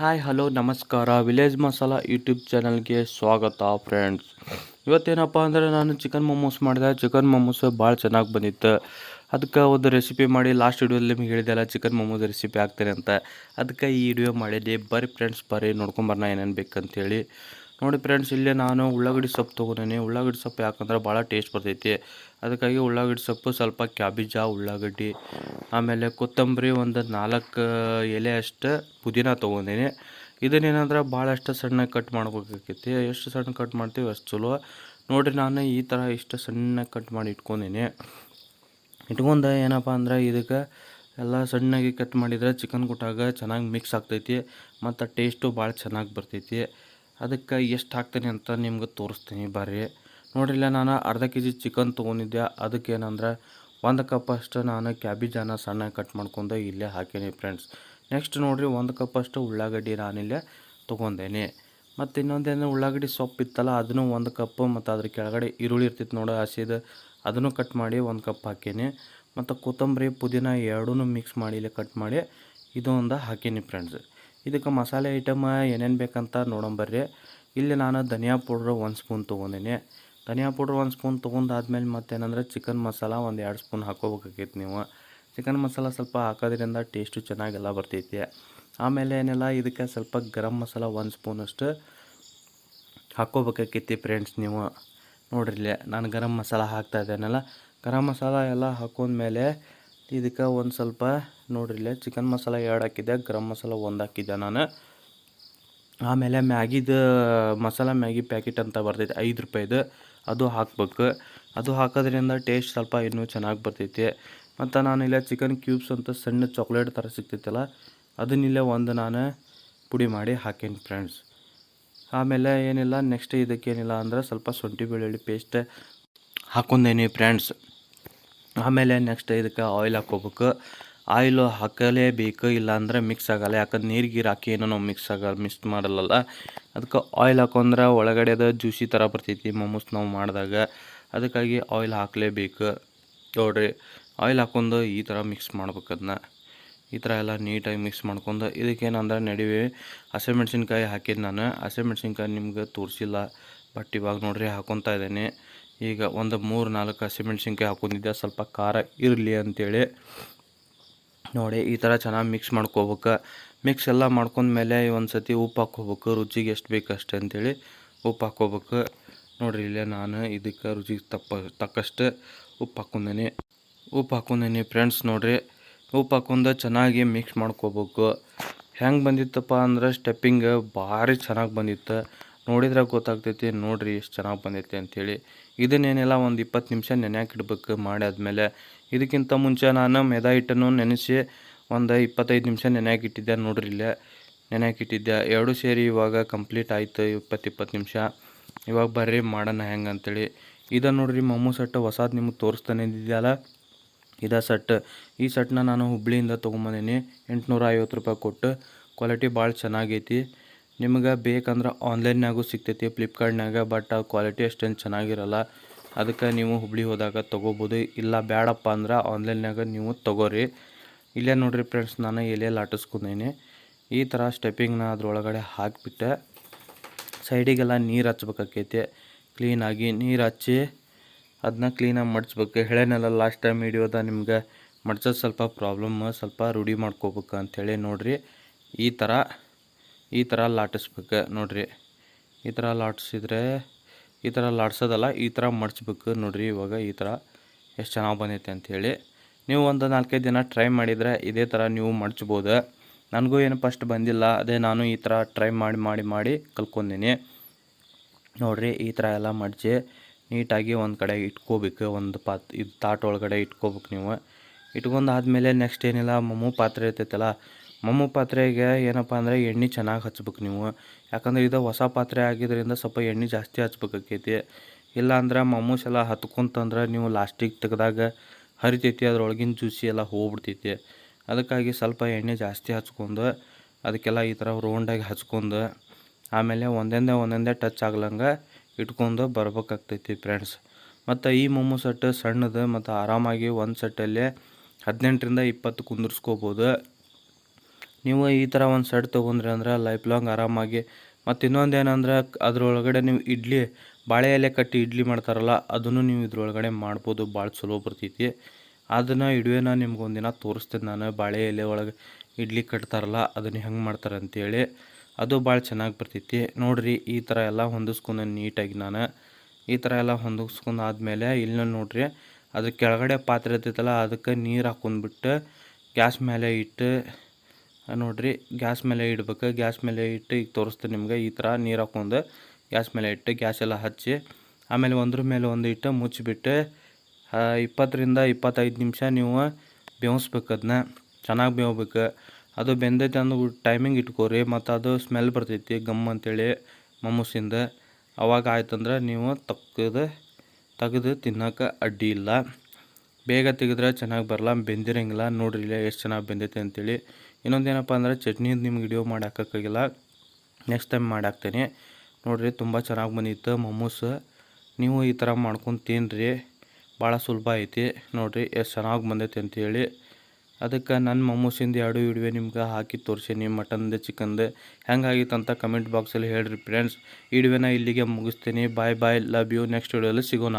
Hi hello ನಮಸ್ಕಾರ. Village masala YouTube ಚಾನಲ್ಗೆ ಸ್ವಾಗತ ಫ್ರೆಂಡ್ಸ್ ಇವತ್ತೇನಪ್ಪ ಅಂದರೆ ನಾನು ಚಿಕನ್ ಮೊಮೋಸ್ ಮಾಡಿದೆ. ಚಿಕನ್ ಮೊಮೋಸ್ ಭಾಳ ಚೆನ್ನಾಗಿ ಬಂದಿತ್ತು. ಅದಕ್ಕೆ ಒಂದು ರೆಸಿಪಿ ಮಾಡಿ ಲಾಸ್ಟ್ ವಿಡಿಯೋದಲ್ಲಿ ನಿಮಗೆ ಹೇಳಿದೆಲ್ಲ ಚಿಕನ್ ಮೊಮೋಸ್ ರೆಸಿಪಿ ಹಾಕ್ತೇನೆ ಅಂತ. ಅದಕ್ಕೆ ಈ ವಿಡಿಯೋ ಮಾಡಿದ್ದೆ. ಬರ್ರಿ ಫ್ರೆಂಡ್ಸ್ ಬರ್ರಿ ನೋಡ್ಕೊಂಬರೋಣ ಏನೇನು ಬೇಕಂತೇಳಿ. ನೋಡಿ ಫ್ರೆಂಡ್ಸ್ ಇಲ್ಲೇ ನಾನು ಉಳ್ಳಾಗಡ್ಡಿ ಸೊಪ್ಪು ತೊಗೊಂಡೇನೆ. ಉಳ್ಳಾಗಡ್ಡಿ ಸೊಪ್ಪು ಯಾಕಂದ್ರೆ ಭಾಳ ಟೇಸ್ಟ್ ಬರ್ತೈತಿ. ಅದಕ್ಕಾಗಿ ಉಳ್ಳಾಗಡ್ಡಿ ಸೊಪ್ಪು ಸ್ವಲ್ಪ ಕ್ಯಾಬೇಜ ಉಳ್ಳಾಗಡ್ಡಿ, ಆಮೇಲೆ ಕೊತ್ತಂಬರಿ ಒಂದು ನಾಲ್ಕು ಎಲೆ ಅಷ್ಟು ಪುದೀನ ತೊಗೊಂಡೇನೆ. ಇದನ್ನೇನಂದ್ರೆ ಭಾಳಷ್ಟು ಸಣ್ಣ ಕಟ್ ಮಾಡ್ಬೇಕಾಕೈತಿ. ಎಷ್ಟು ಸಣ್ಣ ಕಟ್ ಮಾಡ್ತೀವಿ ಅಷ್ಟು ಚಲೋ. ನೋಡಿರಿ ನಾನು ಈ ಥರ ಇಷ್ಟು ಸಣ್ಣ ಕಟ್ ಮಾಡಿ ಇಟ್ಕೊಂಡೀನಿ. ಇಟ್ಕೊಂಡು ಏನಪ್ಪ ಅಂದ್ರೆ ಇದಕ್ಕೆ ಎಲ್ಲ ಸಣ್ಣಗೆ ಕಟ್ ಮಾಡಿದರೆ ಚಿಕನ್ ಕೊಟ್ಟಾಗ ಚೆನ್ನಾಗಿ ಮಿಕ್ಸ್ ಆಗ್ತೈತಿ. ಮತ್ತು ಟೇಸ್ಟು ಭಾಳ ಚೆನ್ನಾಗಿ ಬರ್ತೈತಿ. ಅದಕ್ಕೆ ಎಷ್ಟು ಹಾಕ್ತೀನಿ ಅಂತ ನಿಮ್ಗೆ ತೋರಿಸ್ತೀನಿ ಬರ್ರಿ. ನೋಡಿಲ್ಲ ನಾನು ಅರ್ಧ ಕೆ ಜಿ ಚಿಕನ್ ತೊಗೊಂಡಿದ್ದೆ. ಅದಕ್ಕೆ ಏನಂದ್ರೆ ಒಂದು ಕಪ್ ಅಷ್ಟು ನಾನು ಕ್ಯಾಬೇಜನ್ನು ಸಣ್ಣ ಕಟ್ ಮಾಡ್ಕೊಂಡು ಇಲ್ಲೇ ಹಾಕೀನಿ ಫ್ರೆಂಡ್ಸ್ ನೆಕ್ಸ್ಟ್ ನೋಡಿರಿ ಒಂದು ಕಪ್ ಅಷ್ಟು ಉಳ್ಳಾಗಡ್ಡಿ ನಾನಿಲ್ಲೇ ತೊಗೊಂಡೇನಿ. ಮತ್ತು ಇನ್ನೊಂದೇನು ಉಳ್ಳಾಗಡ್ಡಿ ಸೊಪ್ಪು ಇತ್ತಲ್ಲ, ಅದನ್ನು ಒಂದು ಕಪ್ಪು ಮತ್ತು ಅದ್ರ ಕೆಳಗಡೆ ಈರುಳ್ಳಿ ಇರ್ತಿತ್ತು ನೋಡು, ಹಸಿದು ಅದನ್ನು ಕಟ್ ಮಾಡಿ ಒಂದು ಕಪ್ ಹಾಕೀನಿ. ಮತ್ತು ಕೊತ್ತಂಬರಿ ಪುದೀನ ಎರಡೂ ಮಿಕ್ಸ್ ಮಾಡಿ ಇಲ್ಲೇ ಕಟ್ ಮಾಡಿ ಇದೊಂದು ಹಾಕೀನಿ ಫ್ರೆಂಡ್ಸ್ ಇದಕ್ಕೆ ಮಸಾಲೆ ಐಟಮ್ ಏನೇನು ಬೇಕಂತ ನೋಡಂಬರ್ರಿ ಇಲ್ಲಿ ನಾನು ಧನಿಯಾ ಪೌಡ್ರ್ ಒಂದು ಸ್ಪೂನ್ ತೊಗೊಂಡೀನಿ. ಧನಿಯಾ ಪೌಡ್ರ್ ಒಂದು ಸ್ಪೂನ್ ತೊಗೊಂಡಾದ್ಮೇಲೆ ಮತ್ತೇನಂದ್ರೆ ಚಿಕನ್ ಮಸಾಲ ಒಂದು ಎರಡು ಸ್ಪೂನ್ ಹಾಕೋಬೇಕಾಗೈತೆ ನೀವು. ಚಿಕನ್ ಮಸಾಲ ಸ್ವಲ್ಪ ಹಾಕೋದ್ರಿಂದ ಟೇಸ್ಟು ಚೆನ್ನಾಗೆಲ್ಲ ಬರ್ತೈತಿ. ಆಮೇಲೆ ಏನೆಲ್ಲ, ಇದಕ್ಕೆ ಸ್ವಲ್ಪ ಗರಂ ಮಸಾಲ ಒಂದು ಸ್ಪೂನಷ್ಟು ಹಾಕ್ಕೋಬೇಕಾಕೈತಿ ಫ್ರೆಂಡ್ಸ್ ನೀವು. ನೋಡ್ರಿ ಇಲ್ಲೇ, ನಾನು ಗರಂ ಮಸಾಲ ಹಾಕ್ತಾ ಇದ್ದೇನಲ್ಲ, ಗರಂ ಮಸಾಲ ಎಲ್ಲ ಹಾಕೊಂಡ್ಮೇಲೆ ಇದಕ್ಕೆ ಒಂದು ಸ್ವಲ್ಪ ನೋಡ್ರಿ ಇಲ್ಲೇ ಚಿಕನ್ ಮಸಾಲ ಎರಡು ಹಾಕಿದ್ದೆ ಗರಮ್ ಮಸಾಲ ಒಂದು ಹಾಕಿದ್ದೆ ನಾನು. ಆಮೇಲೆ ಮ್ಯಾಗಿದು, ಮಸಾಲ ಮ್ಯಾಗಿ ಪ್ಯಾಕೆಟ್ ಅಂತ ಬರ್ತೈತೆ, ಐದು ರೂಪಾಯಿದು. ಅದು ಹಾಕ್ಬೇಕು. ಅದು ಹಾಕೋದ್ರಿಂದ ಟೇಸ್ಟ್ ಸ್ವಲ್ಪ ಇನ್ನೂ ಚೆನ್ನಾಗಿ ಬರ್ತೈತಿ. ಮತ್ತು ನಾನು ಇಲ್ಲೇ ಚಿಕನ್ ಕ್ಯೂಬ್ಸ್ ಅಂತ ಸಣ್ಣ ಚಾಕ್ಲೇಟ್ ಥರ ಸಿಗ್ತೈತಲ್ಲ ಅದನ್ನಿಲ್ಲೇ ಒಂದು ನಾನು ಪುಡಿ ಮಾಡಿ ಹಾಕೇನಿ ಫ್ರೆಂಡ್ಸ್ ಆಮೇಲೆ ಏನಿಲ್ಲ ನೆಕ್ಸ್ಟ್ ಇದಕ್ಕೇನಿಲ್ಲ ಅಂದ್ರೆ ಸ್ವಲ್ಪ ಶುಂಠಿ ಬೆಳ್ಳುಳ್ಳಿ ಪೇಸ್ಟ್ ಹಾಕೊಂಡೇನಿ ಫ್ರೆಂಡ್ಸ್ ಆಮೇಲೆ ನೆಕ್ಸ್ಟ್ ಇದಕ್ಕೆ ಆಯಿಲ್ ಹಾಕ್ಕೋಬೇಕು. ಆಯಿಲು ಹಾಕಲೇಬೇಕು, ಇಲ್ಲಾಂದ್ರೆ ಮಿಕ್ಸ್ ಆಗಲ್ಲ. ಯಾಕಂದ್ರೆ ನೀರು, ಗೀರು ಹಾಕಿ ಏನೋ ನಾವು ಮಿಕ್ಸ್ ಆಗಲ್ಲ ಮಿಕ್ಸ್ ಮಾಡಲ್ಲ ಅದಕ್ಕೆ ಆಯಿಲ್ ಹಾಕೊಂಡ್ರೆ ಅದು ಜ್ಯೂಸಿ ಥರ ಬರ್ತೈತಿ ಮೊಮೋಸ್ ನಾವು ಮಾಡಿದಾಗ. ಅದಕ್ಕಾಗಿ ಆಯಿಲ್ ಹಾಕಲೇಬೇಕು. ನೋಡ್ರಿ ಆಯಿಲ್ ಹಾಕೊಂಡು ಈ ಥರ ಮಿಕ್ಸ್ ಮಾಡ್ಬೇಕು ಅದನ್ನ ಈ ಥರ ಎಲ್ಲ ನೀಟಾಗಿ ಮಿಕ್ಸ್ ಮಾಡ್ಕೊಂಡು ಇದಕ್ಕೇನಂದ್ರೆ ನಡುವೆ ಹಸಿಮೆಣ್ಸಿನ್ಕಾಯಿ ಹಾಕಿದ್ದು ನಾನು. ಹಸಿಮೆಣ್ಸಿನ್ಕಾಯಿ ನಿಮ್ಗೆ ತೋರಿಸಿಲ್ಲ. ಬಟ್ ಇವಾಗ ನೋಡ್ರಿ ಹಾಕೊತಾ ಇದ್ದೇನೆ. ಈಗ ಒಂದು ಮೂರು ನಾಲ್ಕು ಹಸಿಮೆಣ್ಸಿನ್ಕಾಯಿ ಹಾಕೊಂಡಿದ್ದೆ. ಸ್ವಲ್ಪ ಖಾರ ಇರಲಿ ಅಂಥೇಳಿ ನೋಡಿ, ಈ ಥರ ಚೆನ್ನಾಗಿ ಮಿಕ್ಸ್ ಮಾಡ್ಕೋಬೇಕು. ಮಿಕ್ಸ್ ಎಲ್ಲ ಮಾಡ್ಕೊಂಡ್ಮೇಲೆ ಒಂದು ಸತಿ ಉಪ್ಪು ಹಾಕ್ಕೋಬೇಕು. ರುಚಿಗೆ ಎಷ್ಟು ಬೇಕು ಅಷ್ಟೇ ಅಂತೇಳಿ ಉಪ್ಪು ಹಾಕ್ಕೋಬೇಕು. ನೋಡಿರಿ, ಇಲ್ಲೇ ನಾನು ಇದಕ್ಕೆ ರುಚಿಗೆ ತಪ್ಪ, ತಕ್ಕಷ್ಟು ಉಪ್ಪು ಹಾಕ್ಕೊಂಡೇನಿ. ಉಪ್ಪು ಹಾಕ್ಕೊಂಡೇನಿ ಫ್ರೆಂಡ್ಸ್ ನೋಡಿರಿ. ಉಪ್ಪು ಹಾಕ್ಕೊಂಡು ಚೆನ್ನಾಗಿ ಮಿಕ್ಸ್ ಮಾಡ್ಕೋಬೇಕು. ಹೆಂಗೆ ಬಂದಿತ್ತಪ್ಪ ಅಂದ್ರೆ ಸ್ಟೆಪ್ಪಿಂಗ್ ಭಾರಿ ಚೆನ್ನಾಗಿ ಬಂದಿತ್ತು. ನೋಡಿದ್ರೆ ಗೊತ್ತಾಗ್ತೈತಿ, ನೋಡ್ರಿ ಎಷ್ಟು ಚೆನ್ನಾಗಿ ಬಂದೈತಿ ಅಂಥೇಳಿ ಇದನ್ನೇನೆಲ್ಲ ಒಂದು ಇಪ್ಪತ್ತು ನಿಮಿಷ ನೆನೆಯಾಕೆ ಇಡ್ಬೇಕು ಮಾಡಾದ್ಮೇಲೆ ಇದಕ್ಕಿಂತ ಮುಂಚೆ ನಾನು ಮೆದಾ ಹಿಟ್ಟನ್ನು ನೆನೆಸಿ ಒಂದು ಇಪ್ಪತ್ತೈದು ನಿಮಿಷ ನೆನೆಯಾಕೆ ಇಟ್ಟಿದ್ದೆ ನೋಡ್ರಿ ಇಲ್ಲೇ. ನೆನೆಯಾಕೆ ಇಟ್ಟಿದ್ದೆ. ಎರಡು ಸೇರಿ ಇವಾಗ ಕಂಪ್ಲೀಟ್ ಆಯಿತು ಇಪ್ಪತ್ತು ಇಪ್ಪತ್ತು ನಿಮಿಷ. ಇವಾಗ ಬರ್ರಿ ಮಾಡೋಣ ಹೆಂಗೆ ಅಂತೇಳಿ. ಇದು ನೋಡ್ರಿ ಮಮ್ಮು ಸೆಟ್ ಹೊಸದು ನಿಮಗೆ ತೋರಿಸ್ತಾನೆ ಇದೆಯಲ್ಲ ಇದ ಸೆಟ್. ಈ ಸೆಟ್ನ ನಾನು ಹುಬ್ಳಿಯಿಂದ ತೊಗೊಂಬಂದೀನಿ. ಎಂಟುನೂರ ಐವತ್ತು ರೂಪಾಯಿ ಕೊಟ್ಟು. ಕ್ವಾಲಿಟಿ ಭಾಳ ಚೆನ್ನಾಗೈತಿ. ನಿಮ್ಗೆ ಬೇಕಂದ್ರೆ ಆನ್ಲೈನ್ನಾಗೂ ಸಿಗ್ತೈತಿ ಫ್ಲಿಪ್ಕಾರ್ಟ್ನಾಗ ಬಟ್ ಆ ಕ್ವಾಲಿಟಿ ಅಷ್ಟೇನು ಚೆನ್ನಾಗಿರಲ್ಲ. ಅದಕ್ಕೆ ನೀವು ಹುಬ್ಳಿ ಹೋದಾಗ ತೊಗೋಬೋದು. ಇಲ್ಲ ಬೇಡಪ್ಪ ಅಂದ್ರೆ ಆನ್ಲೈನ್ನಾಗ ನೀವು ತೊಗೋರಿ. ಇಲ್ಲೇ ನೋಡಿರಿ ಫ್ರೆಂಡ್ಸ್ ನಾನು ಎಲೆಯಲ್ಲಿ ಆಟಿಸ್ಕೊಂಡೀನಿ. ಈ ಥರ ಸ್ಟೆಪ್ಪಿಂಗ್ನ ಅದರೊಳಗಡೆ ಹಾಕಿಬಿಟ್ಟೆ. ಸೈಡಿಗೆಲ್ಲ ನೀರು ಹಚ್ಬೇಕಾಕೈತಿ. ಕ್ಲೀನಾಗಿ ನೀರು ಹಚ್ಚಿ ಅದನ್ನ ಕ್ಲೀನಾಗಿ ಮಡ್ಚ್ಬೇಕು ಹೇಳೇನಲ್ಲ ಲಾಸ್ಟ್ ಟೈಮ್ ವಿಡಿಯೋದ ನಿಮ್ಗೆ ಮಡ್ಸೋದು ಸ್ವಲ್ಪ ಪ್ರಾಬ್ಲಮ್ ಸ್ವಲ್ಪ ರೂಢಿ ಮಾಡ್ಕೋಬೇಕು ಅಂಥೇಳಿ ನೋಡಿರಿ. ಈ ಥರ ಈ ಥರ ಲಾಟಿಸ್ಬೇಕು ನೋಡಿರಿ. ಈ ಥರ ಲಾಟಿಸಿದ್ರೆ ಈ ಥರ ಲಾಡ್ಸೋದಲ್ಲ ಈ ಥರ ಮಡ್ಚ್ಬೇಕು ನೋಡಿರಿ ಇವಾಗ ಈ ಥರ ಎಷ್ಟು ಚೆನ್ನಾಗಿ ಬಂದೈತೆ ಅಂಥೇಳಿ ನೀವು ಒಂದು ನಾಲ್ಕೈದು ದಿನ ಟ್ರೈ ಮಾಡಿದರೆ ಇದೇ ಥರ ನೀವು ಮಡ್ಚ್ಬೋದು ನನಗೂ ಏನು ಫಸ್ಟ್ ಬಂದಿಲ್ಲ, ಅದೇ ನಾನು ಈ ಥರ ಟ್ರೈ ಮಾಡಿ ಮಾಡಿ ಮಾಡಿ ಕಲ್ತ್ಕೊಂಡೀನಿ. ನೋಡಿರಿ ಈ ಥರ ಎಲ್ಲ ಮಡ್ಚಿ ನೀಟಾಗಿ ಒಂದು ಕಡೆ ಇಟ್ಕೋಬೇಕು, ಒಂದು ಪಾತ್ ಇದು ತಾಟ್ ಒಳಗಡೆ ಇಟ್ಕೋಬೇಕು ನೀವು. ಇಟ್ಕೊಂಡು ಆದಮೇಲೆ ನೆಕ್ಸ್ಟ್ ಏನಿಲ್ಲ, ಮಮ್ಮು ಪಾತ್ರೆ ಇರ್ತೈತಲ್ಲ ಮಮ್ಮು ಪಾತ್ರೆಗೆ ಏನಪ್ಪ ಅಂದರೆ ಎಣ್ಣೆ ಚೆನ್ನಾಗಿ ಹಚ್ಬೇಕು ನೀವು. ಯಾಕಂದ್ರೆ ಇದು ಹೊಸ ಪಾತ್ರೆ ಆಗಿದ್ದರಿಂದ ಸ್ವಲ್ಪ ಎಣ್ಣೆ ಜಾಸ್ತಿ ಹಚ್ಬೇಕಾಕೈತಿ. ಇಲ್ಲಾಂದ್ರೆ ಮಮ್ಮೂಸ್ ಎಲ್ಲ ಹತ್ಕೊಂತಂದ್ರೆ ನೀವು ಲಾಸ್ಟಿಗೆ ತೆಗೆದಾಗ ಹರಿತೈತಿ, ಅದ್ರೊಳಗಿನ ಜ್ಯೂಸಿ ಎಲ್ಲ ಹೋಗ್ಬಿಡ್ತೈತಿ. ಅದಕ್ಕಾಗಿ ಸ್ವಲ್ಪ ಎಣ್ಣೆ ಜಾಸ್ತಿ ಹಚ್ಕೊಂಡು ಅದಕ್ಕೆಲ್ಲ ಈ ಥರ ರೌಂಡಾಗಿ ಹಚ್ಕೊಂಡು ಆಮೇಲೆ ಒಂದೊಂದೇ ಒಂದೊಂದೇ ಟಚ್ ಆಗ್ಲಂಗೆ ಇಟ್ಕೊಂಡು ಬರ್ಬೇಕಾಗ್ತೈತಿ ಫ್ರೆಂಡ್ಸ್. ಮತ್ತು ಈ ಮೊಮ್ಮು ಸೆಟ್ ಸಣ್ಣದು ಮತ್ತು ಆರಾಮಾಗಿ ಒಂದು ಸೆಟ್ಟಲ್ಲಿ ಹದಿನೆಂಟರಿಂದ ಇಪ್ಪತ್ತು ಕುಂದಿರ್ಸ್ಕೋಬೋದು. ನೀವು ಈ ಥರ ಒಂದು ಸೆಟ್ ತೊಗೊಂಡ್ರಿ ಅಂದ್ರೆ ಲೈಫ್ ಲಾಂಗ್ ಆರಾಮಾಗಿ. ಮತ್ತು ಇನ್ನೊಂದು ಏನಂದ್ರೆ ಅದರೊಳಗಡೆ ನೀವು ಇಡ್ಲಿ, ಬಾಳೆ ಎಲೆ ಕಟ್ಟಿ ಇಡ್ಲಿ ಮಾಡ್ತಾರಲ್ಲ, ಅದನ್ನು ನೀವು ಇದ್ರೊಳಗಡೆ ಮಾಡ್ಬೋದು ಭಾಳ ಚಲೋ ಬರ್ತೈತಿ. ಅದನ್ನು ಇಡುವೆನ ನಿಮ್ಗೊಂದಿನ ತೋರಿಸ್ತೇನೆ ನಾನು. ಬಾಳೆ ಎಲೆ ಒಳಗೆ ಇಡ್ಲಿ ಕಟ್ತಾರಲ್ಲ, ಅದನ್ನು ಹೆಂಗೆ ಮಾಡ್ತಾರೆ ಅಂತೇಳಿ. ಅದು ಭಾಳ ಚೆನ್ನಾಗಿ ಬರ್ತೈತಿ. ನೋಡಿರಿ, ಈ ಥರ ಎಲ್ಲ ಹೊಂದಿಸ್ಕೊಂಡು ನೀಟಾಗಿ ನಾನು. ಈ ಥರ ಎಲ್ಲ ಹೊಂದಿಸ್ಕೊಂಡು ಆದಮೇಲೆ ಇಲ್ಲಿ ನೋಡಿರಿ ಅದ್ರ ಕೆಳಗಡೆ ಪಾತ್ರೆ ಇರ್ತೈತಲ್ಲ, ಅದಕ್ಕೆ ನೀರು ಹಾಕೊಂಡ್ಬಿಟ್ಟು ಗ್ಯಾಸ್ ಮೇಲೆ ಇಟ್ಟು ನೋಡ್ರಿ, ಗ್ಯಾಸ್ ಮೇಲೆ ಇಡ್ಬೇಕು. ಗ್ಯಾಸ್ ಮೇಲೆ ಇಟ್ಟು ಈಗ ತೋರಿಸ್ತೀನಿ ನಿಮ್ಗೆ, ಈ ಥರ ನೀರು ಹಾಕೊಂಡು ಗ್ಯಾಸ್ ಮೇಲೆ ಇಟ್ಟು ಗ್ಯಾಸ್ ಎಲ್ಲ ಹಚ್ಚಿ, ಆಮೇಲೆ ಒಂದ್ರ ಮೇಲೆ ಒಂದು ಇಟ್ಟು ಮುಚ್ಚಿಬಿಟ್ಟು ಇಪ್ಪತ್ತರಿಂದ ಇಪ್ಪತ್ತೈದು ನಿಮಿಷ ನೀವು ಬೇವಿಸ್ಬೇಕು ಅದನ್ನ ಚೆನ್ನಾಗಿ ಬೇವಬೇಕು. ಅದು ಬೆಂದೈತೆ ಅಂದು ಟೈಮಿಂಗ್ ಇಟ್ಕೋರಿ, ಮತ್ತು ಅದು ಸ್ಮೆಲ್ ಬರ್ತೈತಿ ಗಮ್ ಅಂತೇಳಿ ಮಮ್ಮೂಸಿಂದ ಅವಾಗ ಆಯ್ತಂದ್ರೆ ನೀವು ತಕ್ಕದು ತೆಗೆದು ತಿನ್ನೋಕೆ ಅಡ್ಡಿ ಇಲ್ಲ. ಬೇಗ ತೆಗೆದ್ರೆ ಚೆನ್ನಾಗಿ ಬರಲ್ಲ, ಬೆಂದಿರಂಗಿಲ್ಲ. ನೋಡ್ರಿ ಎಷ್ಟು ಚೆನ್ನಾಗಿ ಬೆಂದೈತೆ ಅಂತೇಳಿ. ಇನ್ನೊಂದೇನಪ್ಪ ಅಂದ್ರೆ ಚಟ್ನಿ ನಿಮ್ಗೆ ವಿಡಿಯೋ ಮಾಡೋಕ್ಕಾಗಿಲ್ಲ ನೆಕ್ಸ್ಟ್ ಟೈಮ್ ಮಾಡಾಕ್ತೇನೆ. ನೋಡಿರಿ, ತುಂಬ ಚೆನ್ನಾಗಿ ಬಂದಿತ್ತು ಮೊಮೋಸ್ ನೀವು ಈ ಥರ ಮಾಡ್ಕೊಂಡು ತಿನ್ನಿರಿ ಭಾಳ ಸುಲಭ ಐತಿ. ನೋಡಿರಿ, ಎಷ್ಟು ಚೆನ್ನಾಗಿ ಬಂದೈತೆ ಅಂತೇಳಿ. ಅದಕ್ಕೆ ನನ್ನ ಮಮ್ಮೂಸಿಂದ ಎರಡು ವಿಡಿಯೋ ನಿಮ್ಗೆ ಹಾಕಿ ತೋರಿಸೀನಿ, ಮಟನ್ದು, ಚಿಕನ್ದು. ಹೆಂಗಾಗಿತ್ತು ಅಂತ ಕಮೆಂಟ್ ಬಾಕ್ಸಲ್ಲಿ ಹೇಳ್ರಿ ಫ್ರೆಂಡ್ಸ್ ಈ ವಿಡಿಯೋನ ಇಲ್ಲಿಗೆ ಮುಗಿಸ್ತೀನಿ. Bye bye love you next ವಿಡಿಯೋದಲ್ಲಿ ಸಿಗೋಣ.